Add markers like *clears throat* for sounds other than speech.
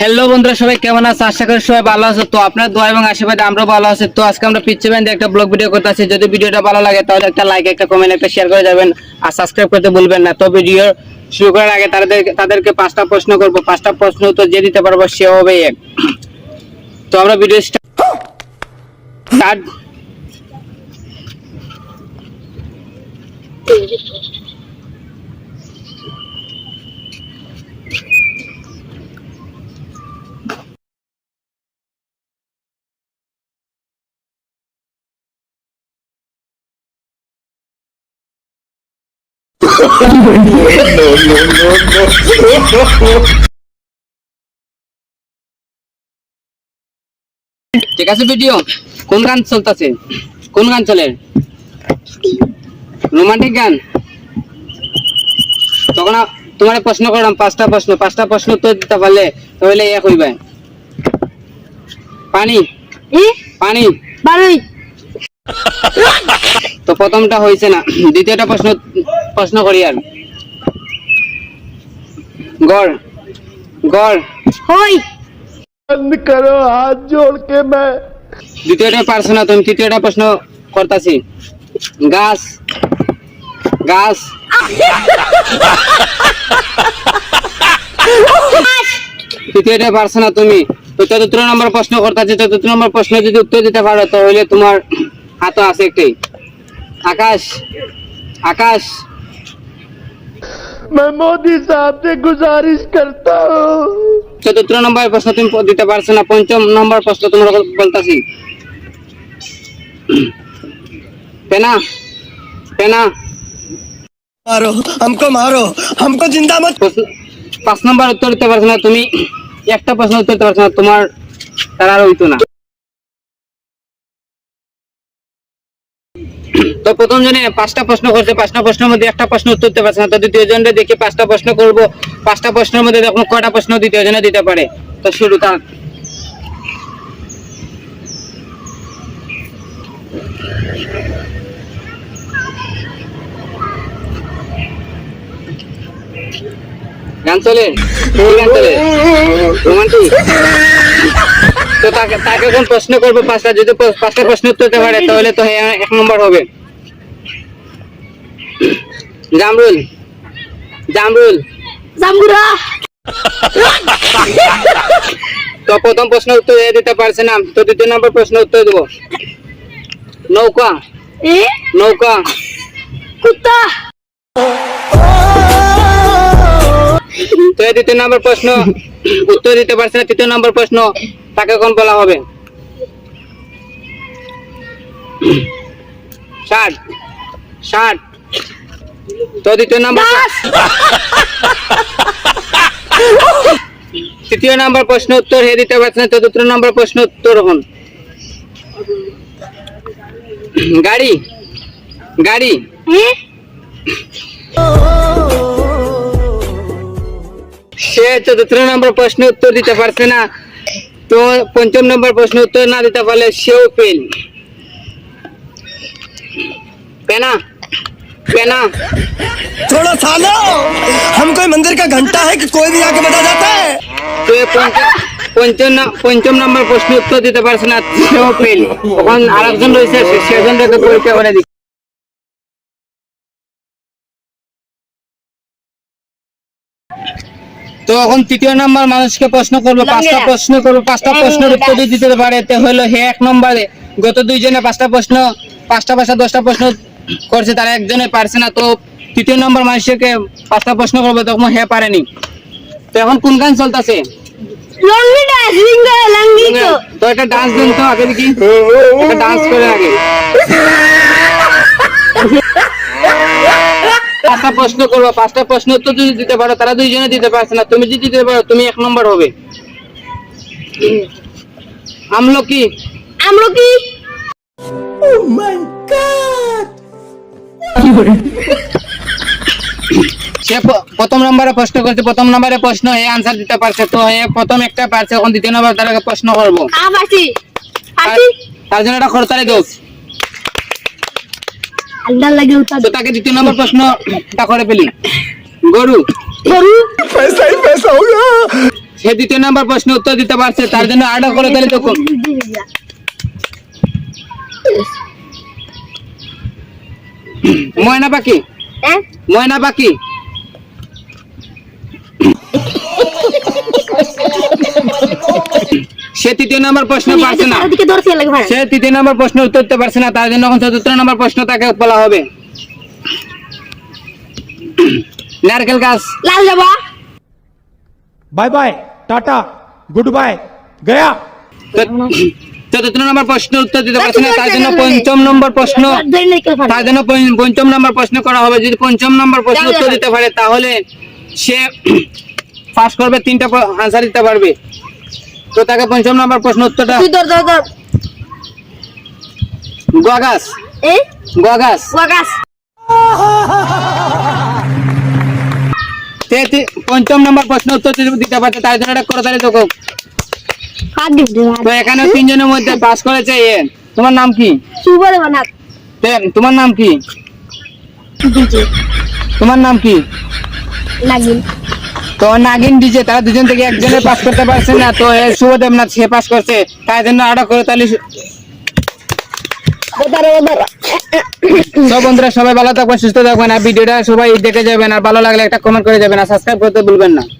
Hello বন্ধুরা, সবাই কেমন আছে? আশা করি সবাই ভালো আছে। তো আপনার দোয়া এবং আশীর্বাদে আমরা ভালো আছে। তো আজকে আমরা পিচ্ছে ব্যান্ডে একটা ব্লগ ভিডিও করতে আছি যদি ভিডিওটা ভালো লাগে, তাহলে একটা লাইক একটা কমেন্ট একটা শেয়ার করে যাবেন। আর সাবস্ক্রাইব করতে ভুলবেন না। তো ভিডিও শুরু করার আগে তাদের তাদেরকে পাঁচটা প্রশ্ন করব। পাঁচটা প্রশ্ন তো যে দিতে পারব, সে হবে এক। তো আমরা ভিডিও স্টার্ট ঠিক আছে ভিডিও কোন গান চলতেছে? কোন গান চলে? রোমান্টিক গান? তখন তোমার প্রশ্ন করলাম পাঁচটা প্রশ্ন। পাঁচটা প্রশ্ন উত্তর দিতে পারলে তাহলে এক হইবে। পানি? পানি? বারোই। তো প্রথমটা হয়েছে না। দ্বিতীয়টা প্রশ্ন প্রশ্ন করি আর। গড় গড়। হই। বন্ধ করো হাত জোড় কে দ্বিতীয়টা না তুমি তৃতীয়টা প্রশ্ন করতাছি। গাছ গাছ। তৃতীয়টা পারছ না তুমি। তো চতুর্থ নম্বর প্রশ্ন করতেছি চতুর্থ নম্বর প্রশ্ন যদি উত্তর দিতে পারো তাহলে তোমার হাত আছে একটাই আকাশ আকাশ। मैं मोदी साहब से गुजारिश करता हूँ চতুর্থ নম্বর প্রশ্ন তুমি দিতে পারছো না পঞ্চম নম্বর প্রশ্ন তোমার বলতাছি পেনা পেনা मारो हमको मारो हमको जिंदा मत প্রশ্ন- পাঁচ নম্বর উত্তর দিতে পারছো না তুমি একটা প্রশ্ন উত্তর দিতে পারছো না তোমার তার আর হইতো না তো প্রথম জনে পাঁচটা প্রশ্ন করছে, পাঁচটা প্রশ্নের মধ্যে একটা প্রশ্ন উত্তর দিতে পারছে না, তো দ্বিতীয় জনে দেখি পাঁচটা প্রশ্ন করব, পাঁচটা প্রশ্নের মধ্যে দেখুন কয়টা প্রশ্ন দ্বিতীয় জনে দিতে পারে, তো শুরু তার তাকে এখন প্রশ্ন করব, পাঁচটা, যদি পাঁচটা প্রশ্ন উত্তর দিতে পারে, তাহলে তো হ্যাঁ এক নম্বর হবে। জামরুল। জামরুল। জামগুরা তো প্রথম প্রশ্ন উত্তর দিতে পারছে না। তো দ্বিতীয় নম্বর প্রশ্ন উত্তর দেবো। নৌকা। নৌকা। কুত্তা। তো এই দ্বিতীয় নম্বর প্রশ্ন উত্তর দিতে পারছে না। তৃতীয় নম্বর প্রশ্ন তাকে কোন বলা হবে? ষাট। ষাট। তো দ্বিতীয় নম্বর তৃতীয় নম্বর প্রশ্ন উত্তর হে দিতে পারছে না চতুর্থ নম্বর প্রশ্ন উত্তর হন। গাড়ি। গাড়ি। সে চতুর্থ নম্বর প্রশ্ন উত্তর দিতে পারছে না। তো পঞ্চম নম্বর প্রশ্ন উত্তর না দিতে পারলে সেও ফেল পেনা পেনা थोड़ा सालो हम कोई मंदिर का घंटा है कि कोई भी आके बजा जाता है তো এ পঞ্চ- পঞ্চম ন- পঞ্চম নম্বর প্রশ্ন উত্তর দিতে পারছে না সেও ফেল তখন আরেকজন রয়েছে সে- সেজনটাকে পরীক্ষা করে দিচ্ছে তো এখন তৃতীয় নম্বর মানুষকে প্রশ্ন করবো পাঁচটা লঙ্গেরা। প্রশ্ন করবো পাঁচটা প্রশ্নের উত্তর যদি দিতে পারে তো হলো হে এক নম্বরে গত দুইজনে পাঁচটা প্রশ্ন পাঁচটা পাঁচটা দশটা প্রশ্ন করছে তারা একজনে পারছে না তো তৃতীয় নম্বর মানুষকে পাঁচটা প্রশ্ন করব তখন হে পারেনি। তো এখন কোন গান চলতেছে? লঙ্গি ডাস লিঙ্গা লঙ্গি তো। তো একটা ডান্স দিন তো আগে দেখি। একটা ডান্স করে আগে। পাঁচটা প্রশ্ন করব পাঁচটা প্রশ্ন উত্তর যদি দিতে পারো তারা দুইজনে দিতে পারছে না। তুমি যদি দিতে পারো তুমি এক নম্বর হবে। আমলকি? আমরা কি প্রথম নম্বরে প্রশ্ন করছে প্রথম নম্বরে প্রশ্ন এই আনসার দিতে পারছে তো এ প্রথম একটা পারছে এখন দ্বিতীয় নম্বর তার প্রশ্ন করব তার জন্য এটা খরচারে দোষ আল্লাহ লাগে তো তাকে দ্বিতীয় করে ফেলি গরু গরু পয়সা সে দ্বিতীয় নম্বর প্রশ্ন উত্তর দিতে পারছে তার জন্য আড়া করে তাহলে দেখো ময়না পাখি? ময়না পাখি? সে তৃতীয় নম্বর প্রশ্ন পারছে না। সে তৃতীয় নম্বর প্রশ্ন উত্তর দিতে পারছে না তার জন্য এখন চতুর্থ নম্বর প্রশ্ন তাকে বলা হবে। নারকেল গাছ। লাল যাব। Bye bye tata good bye Gaya. চতুর্থ নম্বর প্রশ্ন উত্তর দিতে পারছে না তার জন্য পঞ্চম নম্বর প্রশ্ন তার জন্য পঞ্চম নম্বর প্রশ্ন করা হবে। যদি পঞ্চম নম্বর প্রশ্ন উত্তর। দিতে পারে তাহলে সে *clears throat* পাস করবে তিনটা আনসার দিতে পারবে। তো তাকে পঞ্চম নম্বর প্রশ্ন উত্তরটা পঞ্চম নম্বর প্রশ্ন উত্তর দিতে পারছে তার জন্য এটা করে তাহলে তো এখানে তিনজনের মধ্যে পাস করেছে এ। তোমার নাম কি? তোমার নাম কি? তোমার নাম কি? তো নাগিন ডিজে তারা দুজন থেকে একজনের পাস করতে পারছে না তো এ শুভদেব নাথ সে পাস করছে। তাই জন্য আরও করে তাহলে সব বন্ধুরা সবাই ভালো থাকবেন সুস্থ থাকবেন আর ভিডিওটা সবাই দেখে যাবেন আর ভালো লাগলে একটা কমেন্ট করে যাবেন আর সাবস্ক্রাইব করতে ভুলবেন না।